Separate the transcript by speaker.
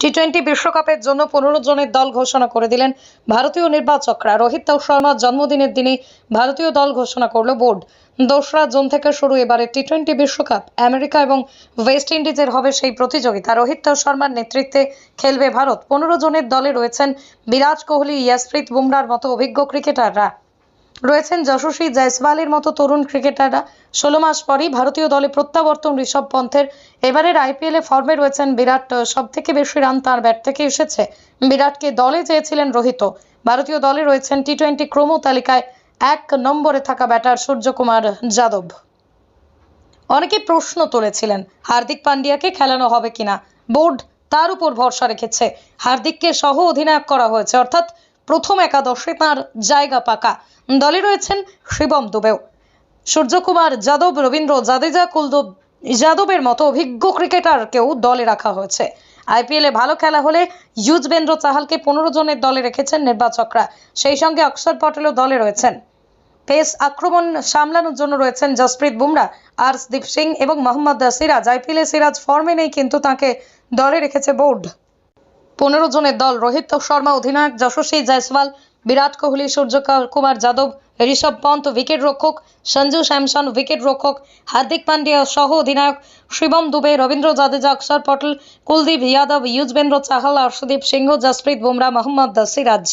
Speaker 1: T twenty বিশ্বকাপের জন্য পনেরো জনের দল ঘোষণা করে দিলেন ভারতীয় নির্বাচকরা। রোহিত শর্মার জন্মদিনের দিনে ভারতীয় দল ঘোষণা করল বোর্ড। দোসরা জুন থেকে শুরু এবারে টি টোয়েন্টি বিশ্বকাপ। আমেরিকা এবং ওয়েস্ট ইন্ডিজের হবে সেই প্রতিযোগিতা। রোহিত শর্মার নেতৃত্বে খেলবে ভারত। পনেরো জনের দলে রয়েছেন বিরাট কোহলি ইয়াসপ্রীত বুমরার মতো অভিজ্ঞ ক্রিকেটাররা। রয়েছেন যশস্বী জয়সওয়ালের মতো তরুণ ক্রিকেটাররা। ষোলো মাস পরই ভারতীয় দলে প্রত্যাবর্তন ঋষভ পন্থের। এবারের আইপিএলে ফর্মে রয়েছেন বিরাট সব থেকে বেশি রান তার ব্যাট থেকে এসেছে। বিরাটকে দলে চেয়েছিলেন রোহিত। ভারতীয় দলে রয়েছেন টি টোয়েন্টি ক্রম তালিকায় এক নম্বরে থাকা ব্যাটার সূর্যকুমার যাদব। অনেকে প্রশ্ন তুলেছিলেন, হার্দিক পান্ডিয়াকে খেলানো হবে কিনা? বোর্ড তার উপর ভরসা রেখেছে। হার্দিককে সহ অধিনায়ক করা হয়েছে। অর্থাৎ প্রথম একাদশে তার জায়গা পাকা। দলে রয়েছেন শিবম দুবেও। সূর্যকুমার যাদব, রবীন্দ্র জাদেজা, কুলদীপ যাদবের মতো অভিজ্ঞ ক্রিকেটারকেও দলে রাখা হয়েছে। আইপিএলে ভালো খেলা হলে ইউজবেন্দ্র চাহালকে পনেরো জনের দলে রেখেছেন নির্বাচকরা। সেই সঙ্গে অক্ষর পটেলও দলে রয়েছেন। পেস আক্রমণ সামলানোর জন্য রয়েছেন জসপ্রীত বুমরা, আর্শদীপ সিং এবং মোহাম্মদ সিরাজ। আইপিএলে সিরাজ ফর্মে নেই, কিন্তু তাকে দলে রেখেছে বোর্ড। পনেরো জনের দল, রোহিত শর্মা, অধিনায়ক যশস্বী জয়সওয়াল, বিরাট কোহলি সূর্য কুমার যাদব, ঋষভ পন্ত উইকেট রক্ষক সঞ্জু স্যামসন উইকেট রক্ষক হার্দিক পান্ডিয়া সহ অধিনায়ক শিবম দুবে, রবীন্দ্র জাদেজা, অক্ষর পটেল, কুলদীপ ইয়াদব ইউজবেন্দ্র চাহাল অর্ষদীপ সিংহ, জসপ্রীত বুমরা, মোহাম্মদ সিরাজ।